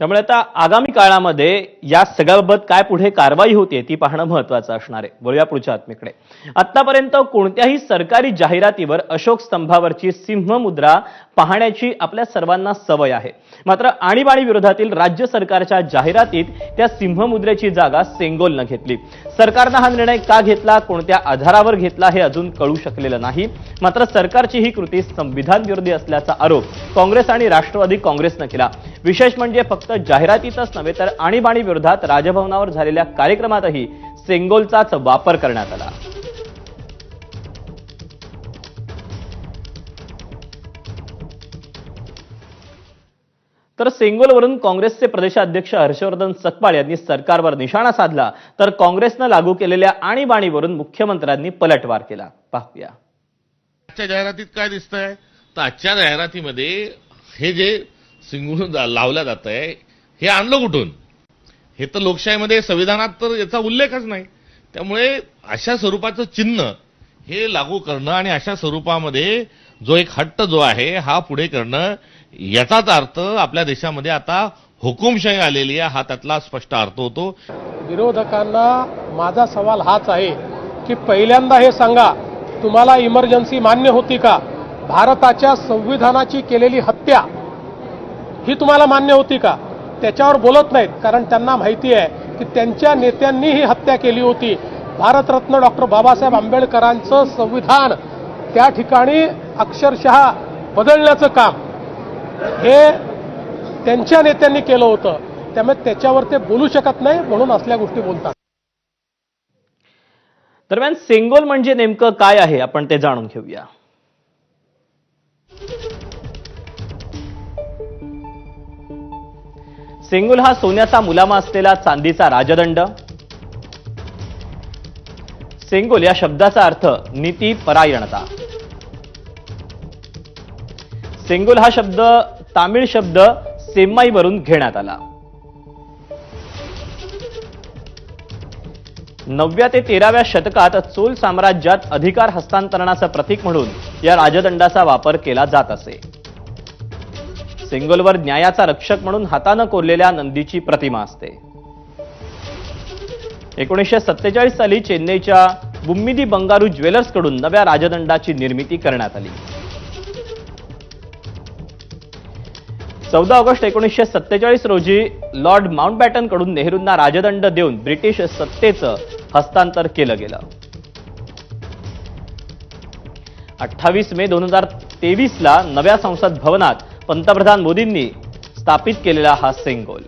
त्यामुळे आता आगामी काळामध्ये या सगळ्याबाबत काय पुढे कारवाई होते ती पाहणं महत्वाचं असणार आहे. बोलूया पुढच्या आत्मीकडे. आतापर्यंत कोणत्याही सरकारी जाहिरातीवर अशोक स्तंभावरची सिंहमुद्रा पाहण्याची आपल्या सर्वांना सवय आहे. मात्र आणीबाणी विरोधातील राज्य सरकारच्या जाहिरातीत त्या सिंहमुद्रेची जागा सेंगोलनं घेतली. सरकारनं हा निर्णय का घेतला कोणत्या आधारावर घेतला हे अजून कळू शकलेलं नाही. मात्र सरकारची ही कृती संविधान विरोधी असल्याचा आरोप काँग्रेस आणि राष्ट्रवादी काँग्रेसनं केला. विशेष म्हणजे फक्त जाहिरातीतच नव्हे तर आणीबाणी विरोधात राजभवनावर झालेल्या कार्यक्रमातही सेंगोलचाच वापर करण्यात आला. तर सेंगोलवरून काँग्रेसचे प्रदेशाध्यक्ष हर्षवर्धन सकपाळ यांनी सरकारवर निशाणा साधला तर काँग्रेसनं लागू केलेल्या आणीबाणीवरून मुख्यमंत्र्यांनी पलटवार केला. पाहूया. आजच्या जाहिरातीत काय दिसतंय? तर आजच्या जाहिरातीमध्ये हे जे सिंगून लावलं जात आहे हे आणलं कुठून? हे तर लोकशाहीमध्ये संविधानात तर याचा उल्लेखच नाही. त्यामुळे अशा स्वरूपाचं चिन्ह हे लागू करणं आणि अशा स्वरूपामध्ये जो एक हट्ट जो आहे हा पुढे करणं याचाच अर्थ आपल्या देशामध्ये आता हुकुमशाही आलेली आहे हा त्यातला स्पष्ट अर्थ होतो. विरोधकांना माझा सवाल हाच आहे की पहिल्यांदा हे सांगा तुम्हाला इमर्जन्सी मान्य होती का? भारताच्या संविधानाची केलेली हत्या ही तुम्हाला मान्य होती का? त्याच्यावर बोलत नाहीत कारण त्यांना माहिती आहे की त्यांच्या नेत्यांनी ही हत्या केली होती. भारतरत्न डॉक्टर बाबासाहेब आंबेडकरांचं संविधान त्या ठिकाणी अक्षरशः बदलण्याचं काम हे त्यांच्या नेत्यांनी केलं होतं. त्यामुळे त्याच्यावर ते बोलू शकत नाही म्हणून असल्या गोष्टी बोलतात. दरम्यान सेंगोल म्हणजे नेमकं काय आहे? आपण ते जाणून घेऊया. सेंगुल हा सोन्याचा मुलामा असलेला चांदीचा राजदंड. सेंगुल या शब्दाचा अर्थ नीती परायणता. सेंगुल हा शब्द तामिळ शब्द सेम्माईवरून घेण्यात आला. नवव्या ते तेराव्या शतकात चोल साम्राज्यात अधिकार हस्तांतरणाचं प्रतीक म्हणून या राजदंडाचा वापर केला जात असे. सेंगोलवर न्यायाचा रक्षक म्हणून हातानं कोरलेल्या नंदीची प्रतिमा असते. एकोणीसशे सत्तेचाळीस साली चेन्नईच्या बुम्मिदी बंगारू ज्वेलर्सकडून नव्या राजदंडाची निर्मिती करण्यात आली. चौदा ऑगस्ट एकोणीसशे सत्तेचाळीस रोजी लॉर्ड माउंटबॅटनकडून नेहरूंना राजदंड देऊन ब्रिटिश सत्तेचं हस्तांतर केलं गेलं. अठ्ठावीस मे दोन हजार तेवीस ला नव्या संसद भवनात पंतप्रधान मोदींनी स्थापित केलेला हा सेंगोल.